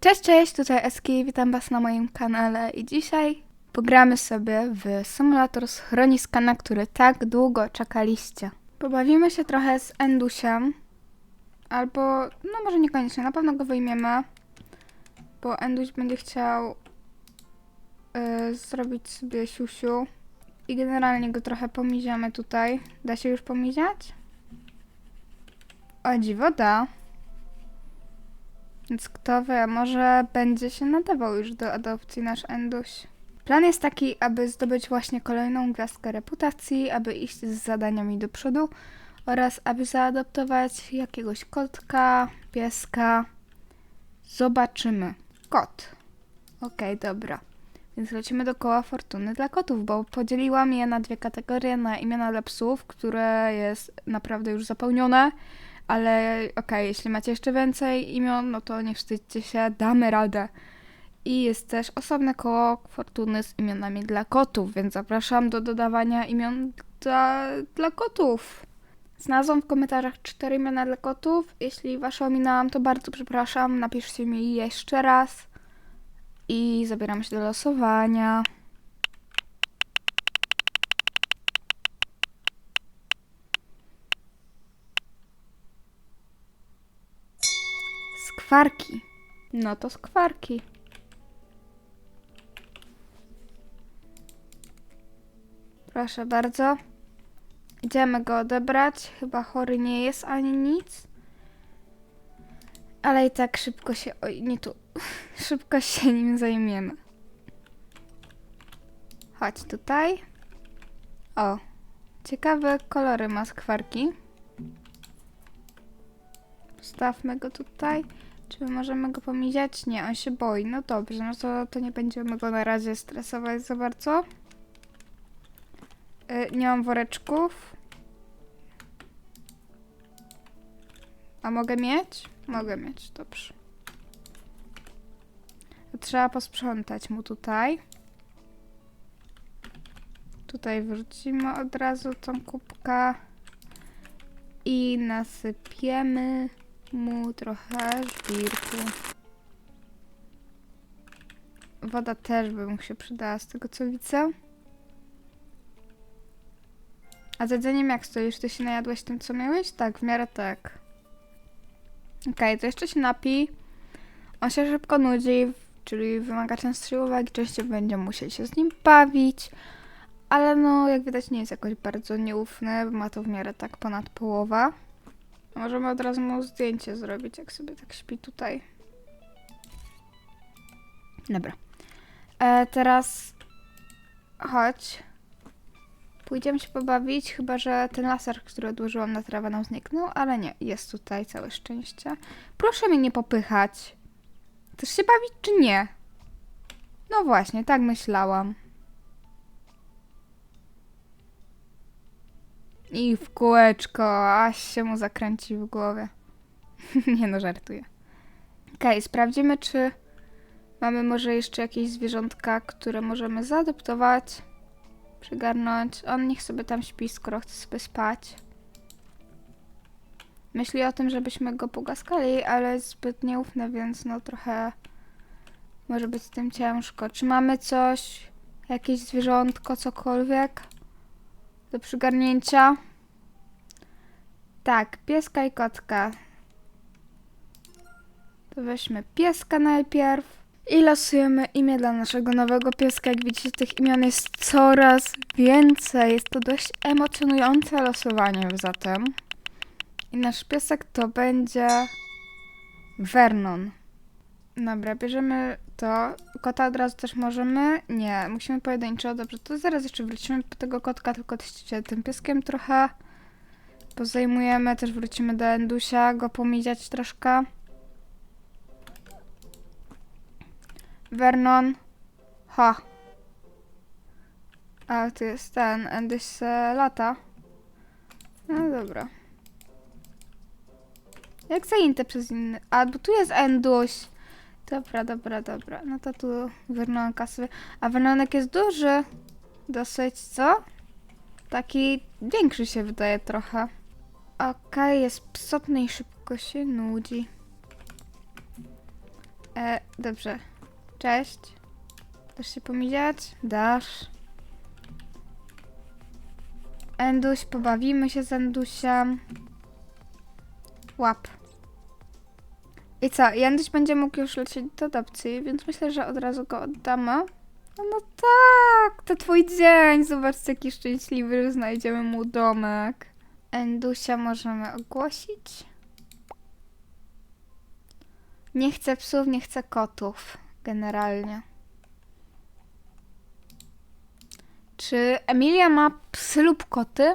Cześć, cześć, tutaj Eski, witam was na moim kanale i dzisiaj pogramy sobie w symulator schroniska, na który tak długo czekaliście. Pobawimy się trochę z Endusiem, albo, no może niekoniecznie, na pewno go wyjmiemy, bo Enduś będzie chciał y, zrobić sobie siusiu i generalnie go trochę pomiziamy tutaj. Da się już pomiziać? O dziwo, da. Więc kto wie, może będzie się nadawał już do adopcji nasz Enduś. Plan jest taki, aby zdobyć właśnie kolejną gwiazdkę reputacji, aby iść z zadaniami do przodu oraz aby zaadoptować jakiegoś kotka, pieska. Zobaczymy. Kot. Okej, dobra. Więc lecimy do koła fortuny dla kotów, bo podzieliłam je na dwie kategorie, na imiona dla psów, które jest naprawdę już zapełnione, ale okej, jeśli macie jeszcze więcej imion, no to nie wstydźcie się, damy radę. I jest też osobne koło fortuny z imionami dla kotów, więc zapraszam do dodawania imion dla, dla kotów. Znalazłam w komentarzach cztery imiona dla kotów. Jeśli wasze ominęłam, to bardzo przepraszam. Napiszcie mi jeszcze raz. I zabieram się do losowania. Skwarki. No to skwarki. Proszę bardzo. Idziemy go odebrać. Chyba chory nie jest ani nic. Ale i tak szybko się. Oj, nie tu. Szybko się nim zajmiemy. Chodź tutaj. O. Ciekawe kolory ma skwarki. Postawmy go tutaj. Czy my możemy go pomiziać? Nie, on się boi. No dobrze, no to, to nie będziemy go na razie stresować za bardzo. Y, nie mam woreczków. A mogę mieć? Mogę mieć, dobrze. Trzeba posprzątać mu tutaj. Tutaj wrzucimy od razu tą kubkę i nasypiemy mu trochę żwirku. Woda też by mu się przydała z tego co widzę. A z jedzeniem jak stoisz? Ty się najadłeś tym co miałeś? Tak, w miarę tak. Okej, to jeszcze się napi. On się szybko nudzi, czyli wymaga częstszej uwagi, częściej będziemy musieli się z nim bawić. Ale no, jak widać, nie jest jakoś bardzo nieufny, ma to w miarę tak ponad połowa. Możemy od razu mu zdjęcie zrobić, jak sobie tak śpi tutaj. Dobra. E, teraz chodź. Pójdziemy się pobawić, chyba że ten laser, który odłożyłam na trawę nam zniknął, ale nie, jest tutaj, całe szczęście. Proszę mnie nie popychać. Chcesz się bawić czy nie? No właśnie, tak myślałam. I w kółeczko, aż się mu zakręci w głowie. nie no, żartuję. Okej, sprawdzimy, czy mamy może jeszcze jakieś zwierzątka, które możemy zaadoptować, przygarnąć. On niech sobie tam śpi, skoro chce sobie spać. Myśli o tym, żebyśmy go pogaskali, ale jest zbyt nieufny, więc no trochę może być z tym ciężko. Czy mamy coś, jakieś zwierzątko, cokolwiek do przygarnięcia? Tak, pieska i kotka. To weźmy pieska najpierw. I losujemy imię dla naszego nowego pieska. Jak widzicie, tych imion jest coraz więcej. Jest to dość emocjonujące losowanie zatem. I nasz piesek to będzie Vernon. Dobra, bierzemy to. Kota od razu też możemy? Nie, musimy pojedynczo. Dobrze, to zaraz jeszcze wrócimy po tego kotka, tylko się tym pieskiem trochę pozajmujemy. Też wrócimy do Endusia, go pomiziać troszkę. Vernon. Ha. A, tu jest ten, Enduś se lata. No dobra. Jak zajęte przez inny. A, bo tu jest Enduś. Dobra, dobra, dobra. No to tu Vernonka sobie. A Vernonek jest duży. Dosyć, co? Taki większy się wydaje trochę. Okej, jest psotny i szybko się nudzi. E, dobrze. Cześć. Dasz się pomiziać? Dasz. Enduś, pobawimy się z Endusiem. Łap. I co? I Enduś będzie mógł już lecieć do adopcji, więc myślę, że od razu go oddamy. No, no tak, to twój dzień. Zobaczcie, jaki szczęśliwy, że znajdziemy mu domek. Endusia możemy ogłosić. Nie chcę psów, nie chcę kotów. Generalnie. Czy Emilia ma psy lub koty?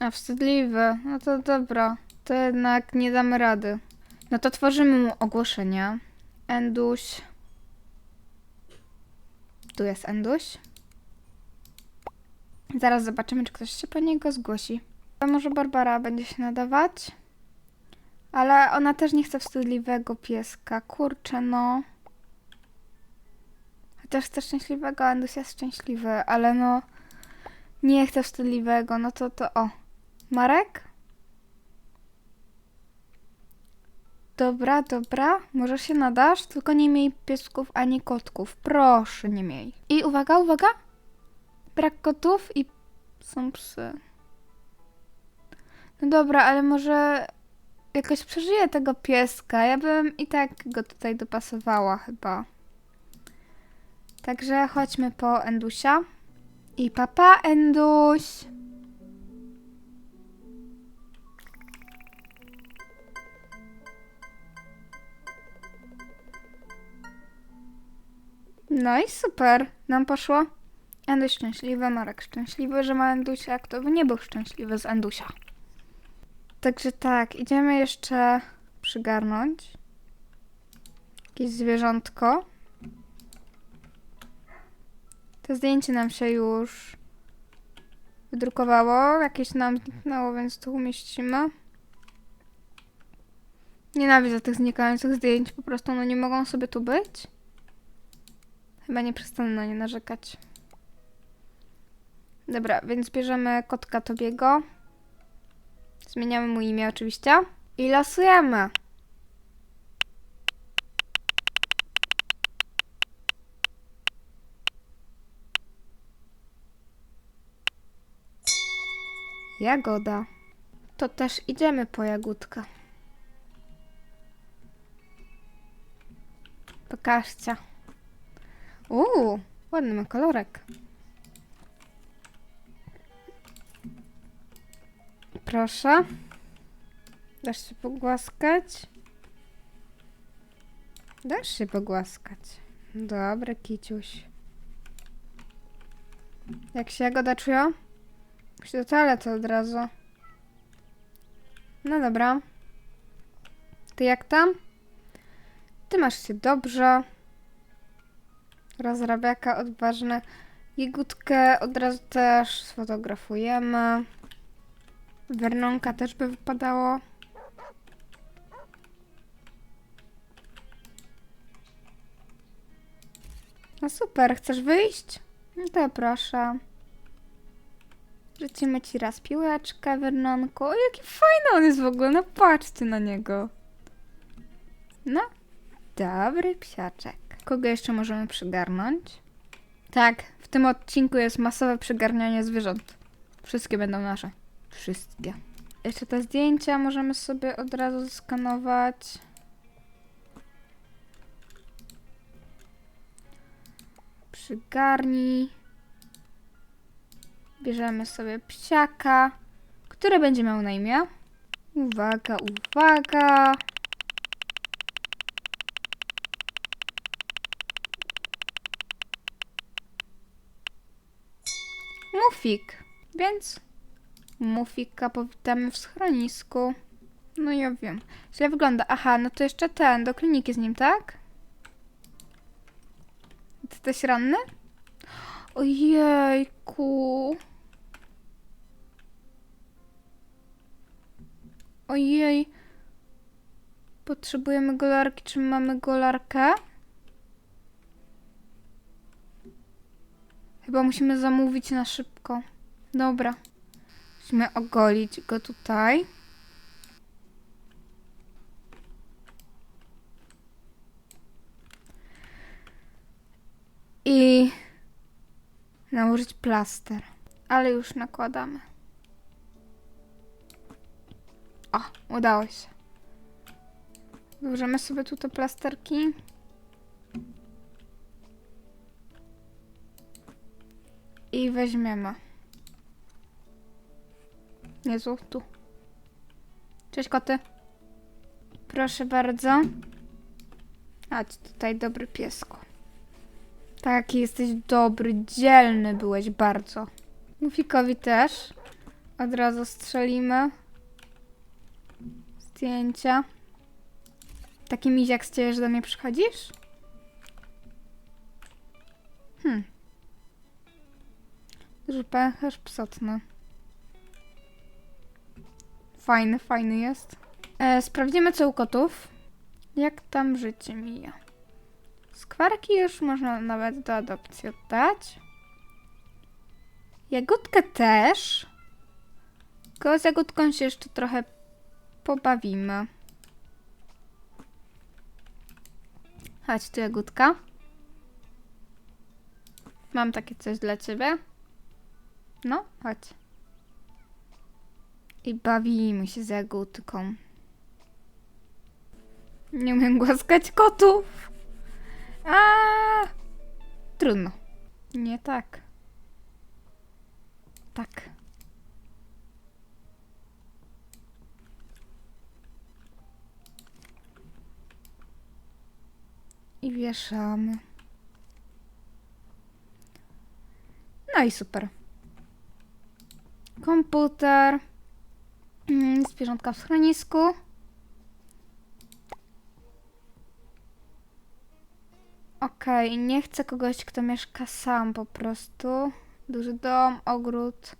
A, wstydliwe. No to dobra. To jednak nie damy rady. No to tworzymy mu ogłoszenie. Enduś. Tu jest Enduś. Zaraz zobaczymy, czy ktoś się po niego zgłosi. A może Barbara będzie się nadawać? Ale ona też nie chce wstydliwego pieska. Kurczę, no. Chociaż chce szczęśliwego, a Andus jest szczęśliwy, ale no... Nie chce wstydliwego, no to to o. Marek? Dobra, dobra. Może się nadasz? Tylko nie miej piesków ani kotków. Proszę, nie miej. I uwaga, uwaga. Brak kotów i są psy. No dobra, ale może jakoś przeżyję tego pieska. Ja bym i tak go tutaj dopasowała chyba. Także chodźmy po Endusia. I papa Enduś. No i super. Nam poszło. Enduś szczęśliwy, Marek szczęśliwy, że ma Endusia. Kto by nie był szczęśliwy z Endusia? Także tak, idziemy jeszcze przygarnąć jakieś zwierzątko. To zdjęcie nam się już wydrukowało, jakieś nam zniknęło, więc tu umieścimy. Nienawidzę tych znikających zdjęć, po prostu one nie mogą sobie tu być. Chyba nie przestanę na nie narzekać. Dobra, więc bierzemy kotka Tobiego. Zmieniamy mu imię oczywiście. I losujemy. Jagoda. To też idziemy po jagódkę. Pokażcie. Uuu, ładny ma kolorek. Proszę. Dasz się pogłaskać? Dasz się pogłaskać. Dobry, kiciuś. Jak się Jagoda czuje? Musi do toalety od razu. No dobra. Ty jak tam? Ty masz się dobrze. Rozrabiaka odważny. Jegutkę od razu też sfotografujemy. Wernonka też by wypadało. No super, chcesz wyjść? No to proszę. Rzucimy ci raz piłeczkę, Wernonku. O, jaki fajny on jest w ogóle, no patrzcie na niego. No, dobry psiaczek. Kogo jeszcze możemy przygarnąć? Tak, w tym odcinku jest masowe przygarnianie zwierząt. Wszystkie będą nasze. Wszystkie. Jeszcze te zdjęcia możemy sobie od razu zeskanować. Przygarnij. Bierzemy sobie psiaka, który będzie miał na imię. Uwaga, uwaga. Mufik, więc Mufika powitamy w schronisku. No ja wiem. Źle wygląda. Aha, no to jeszcze ten, do kliniki z nim, tak? Ty jesteś ranny? Ojejku. Ojej. Potrzebujemy golarki. Czy mamy golarkę? Chyba musimy zamówić na szybko. Dobra. Musimy ogolić go tutaj. I nałożyć plaster. Ale już nakładamy. O, udało się. Włożymy sobie tu te plasterki. I weźmiemy. Jezu, tu. Cześć koty. Proszę bardzo. Chodź tutaj, dobry piesku. Taki jesteś dobry, dzielny byłeś bardzo. Mufikowi też. Od razu strzelimy. Zdjęcia. Taki miziak z ciebie, że do mnie przychodzisz? Hmm. Duży pęcherz psotny. Fajny, fajny jest. E, sprawdzimy co u kotów. Jak tam życie mija. Skwarki już można nawet do adopcji oddać. Jagódkę też. Tylko z jagódką się jeszcze trochę pobawimy. Chodź tu jagódka. Mam takie coś dla ciebie. No, chodź. I bawimy się z jagódką. Nie umiem głaskać kotów. A, Trudno. Nie tak. Tak. I wieszamy. No i super. Komputer. Mm, Zwierzątka w schronisku. Okej, nie chcę kogoś, kto mieszka sam po prostu. Duży dom, ogród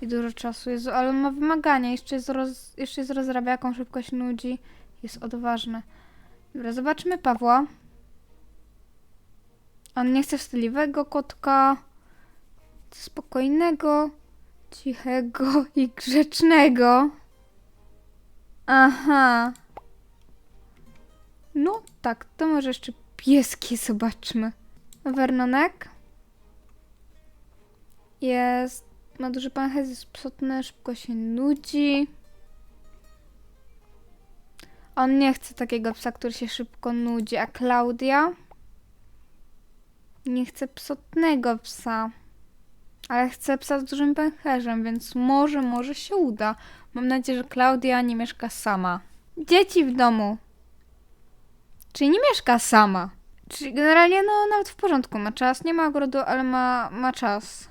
i dużo czasu. Jezu, ale on ma wymagania. Jeszcze jest, roz, jeszcze jest rozrabiaką, szybko się nudzi. Jest odważny. Dobra, zobaczmy Pawła. On nie chce wstydliwego kotka. Spokojnego, cichego i grzecznego. Aha. No tak, to może jeszcze pieski zobaczmy. Vernonek. Jest. Ma duży pęcherz, jest psotny, szybko się nudzi. On nie chce takiego psa, który się szybko nudzi, a Klaudia nie chce psotnego psa. Ale chce psa z dużym pęcherzem, więc może, może się uda. Mam nadzieję, że Klaudia nie mieszka sama. Dzieci w domu. Czyli nie mieszka sama. Czyli generalnie, no, nawet w porządku. Ma czas. Nie ma ogrodu, ale ma, ma czas.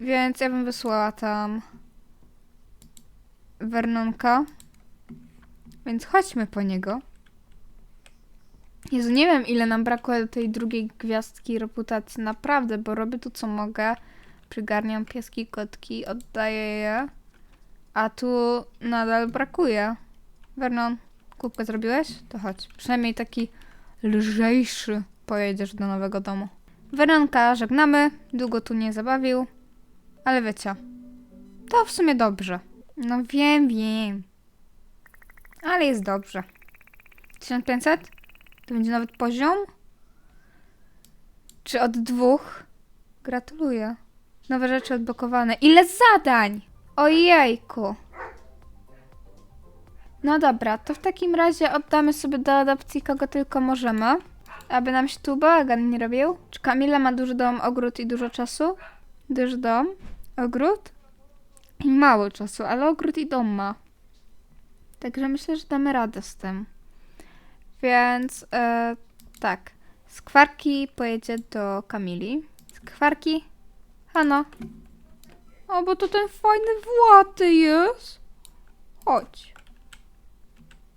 Więc ja bym wysłała tam Vernonka. Więc chodźmy po niego. Jezu, nie wiem ile nam brakuje do tej drugiej gwiazdki reputacji. Naprawdę, bo robię tu co mogę. Przygarniam pieski, kotki, oddaję je. A tu nadal brakuje. Vernon, kubkę zrobiłeś? To chodź. Przynajmniej taki lżejszy pojedziesz do nowego domu. Veronka żegnamy. Długo tu nie zabawił. Ale wiecie, to w sumie dobrze. No wiem, wiem. Ale jest dobrze. 1500? To będzie nawet poziom? Czy od dwóch? Gratuluję. Nowe rzeczy odblokowane. Ile zadań! Ojejku. No dobra, to w takim razie oddamy sobie do adopcji kogo tylko możemy. Aby nam się tu bałagan nie robił. Czy Kamila ma duży dom, ogród i dużo czasu? Duży dom, ogród i mało czasu, ale ogród i dom ma. Także myślę, że damy radę z tym. Więc e, tak. Skwarki pojedzie do Kamili. Skwarki? Hano. O, bo to ten fajny Właty jest. Chodź.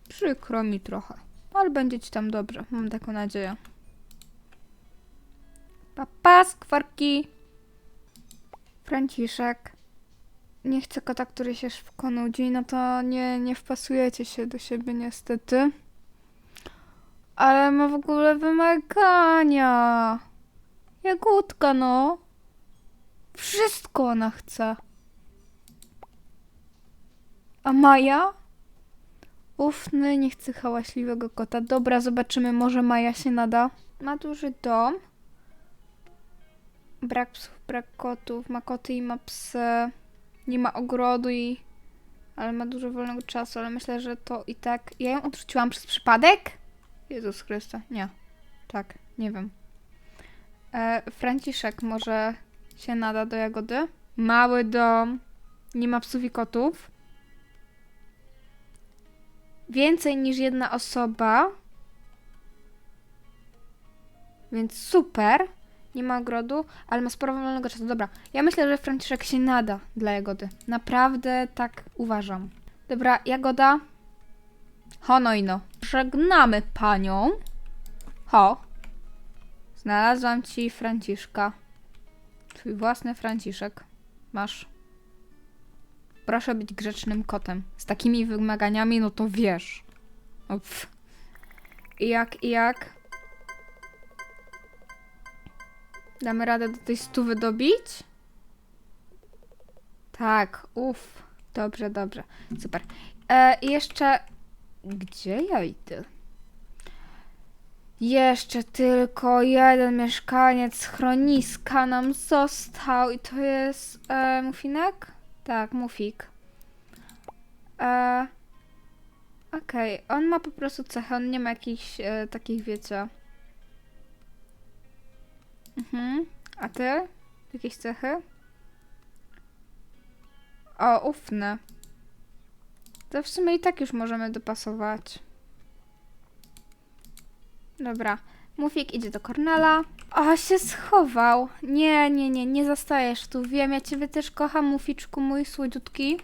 Przykro mi trochę. Ale będzie ci tam dobrze. Mam taką nadzieję. Papa, skwarki. Franciszek. Nie chcę kota, który się szybko nudzi, no to nie, nie wpasujecie się do siebie niestety. Ale ma w ogóle wymagania. Jagódka, no. Wszystko ona chce. A Maja? Ufny, nie chce hałaśliwego kota. Dobra, zobaczymy, może Maja się nada. Ma duży dom. brak psów, brak kotów, ma koty i ma psy, nie ma ogrodu i... Ale ma dużo wolnego czasu, ale myślę, że to i tak... Ja ją odrzuciłam przez przypadek? Jezus Chryste, nie. Tak, nie wiem. E, Franciszek może się nada do jagody. Mały dom, nie ma psów i kotów. Więcej niż jedna osoba. Więc super. Nie ma ogrodu, ale ma sporo wolnego czasu. Dobra, ja myślę, że Franciszek się nada dla jagody. Naprawdę tak uważam. Dobra, jagoda. Ho, no i no. Żegnamy panią. Ho. Znalazłam ci Franciszka. Twój własny Franciszek. Masz. Proszę być grzecznym kotem. Z takimi wymaganiami, no to wiesz. O, pff. I jak, i jak? Damy radę do tej stówy dobić? Tak, uff. Dobrze, dobrze. Super. E, jeszcze... Gdzie ja idę? Jeszcze tylko jeden mieszkaniec schroniska nam został i to jest e, Mufinek? Tak, Mufik. E, Okej, on ma po prostu cechy, on nie ma jakichś e, takich, wiecie... Mhm. A ty? Jakieś cechy? O, ufne. To w sumie i tak już możemy dopasować. Dobra. Mufik idzie do Kornela. O, się schował. Nie, nie, nie, nie zastajesz tu. Wiem, ja ciebie też kocham, Muficzku mój słodziutki.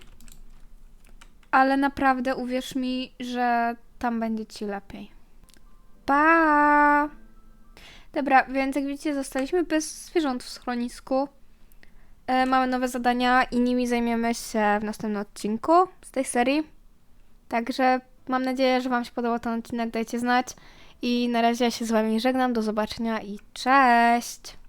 Ale naprawdę uwierz mi, że tam będzie ci lepiej. Pa! Dobra, więc jak widzicie, zostaliśmy bez zwierząt w schronisku. E, mamy nowe zadania i nimi zajmiemy się w następnym odcinku z tej serii. Także mam nadzieję, że Wam się podobał ten odcinek. Dajcie znać. I na razie ja się z Wami żegnam. Do zobaczenia i cześć!